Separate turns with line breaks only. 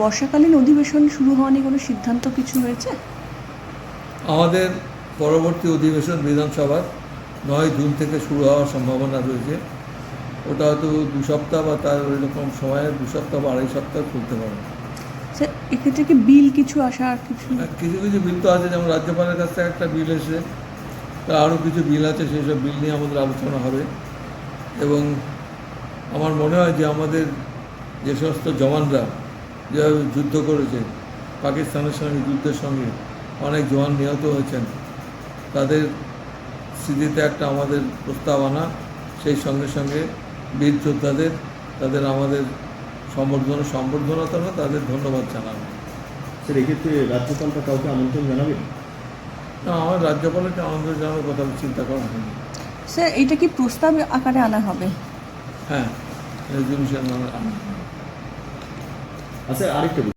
বর্ষাকালীন অধিবেশন শুরু হওয়া নিয়ে কোনো সিদ্ধান্ত কিছু হয়েছে?
আমাদের পরবর্তী অধিবেশন বিধানসভার নয় জুন থেকে শুরু হওয়ার সম্ভাবনা রয়েছে। ওটা হয়তো দু সপ্তাহ বা তার এরকম সময়ে দু সপ্তাহ বা আড়াই সপ্তাহ খুলতে পারে।
স্যার এক্ষেত্রে কি বিল কিছু আসা আর কিছু?
আর কিছু কিছু বিল তো আছে যেমন রাজ্যপালের কাছ থেকে একটা বিল এসে আরও কিছু বিল আছে সেই সব বিল নিয়ে আমাদের আলোচনা হবে। এবং আমার মনে হয় যে আমাদের যে সমস্ত জওয়ানরা যেভাবে যুদ্ধ করেছে পাকিস্তানের সঙ্গে যুদ্ধের সঙ্গে অনেক জওয়ান নিহত হয়েছেন। তাদের স্মৃতিতে একটা আমাদের প্রস্তাব আনা সেই সঙ্গে সঙ্গে বীর যোদ্ধাদের তাদের আমাদের সম্বর্ধনা সম্বর্ধনা তো না তাদের ধন্যবাদ জানানো
স্যার এক্ষেত্রে রাজ্যপালটা কাউকে আমন্ত্রণ জানাবেন
না আমার রাজ্যপালকে আনন্দ জানানোর কথা চিন্তা করা হয়নি
স্যার এটা কি প্রস্তাব আকারে আনা হবে?
হ্যাঁ রেজলিউশন
আচ্ছা আরেকটা বিষয়।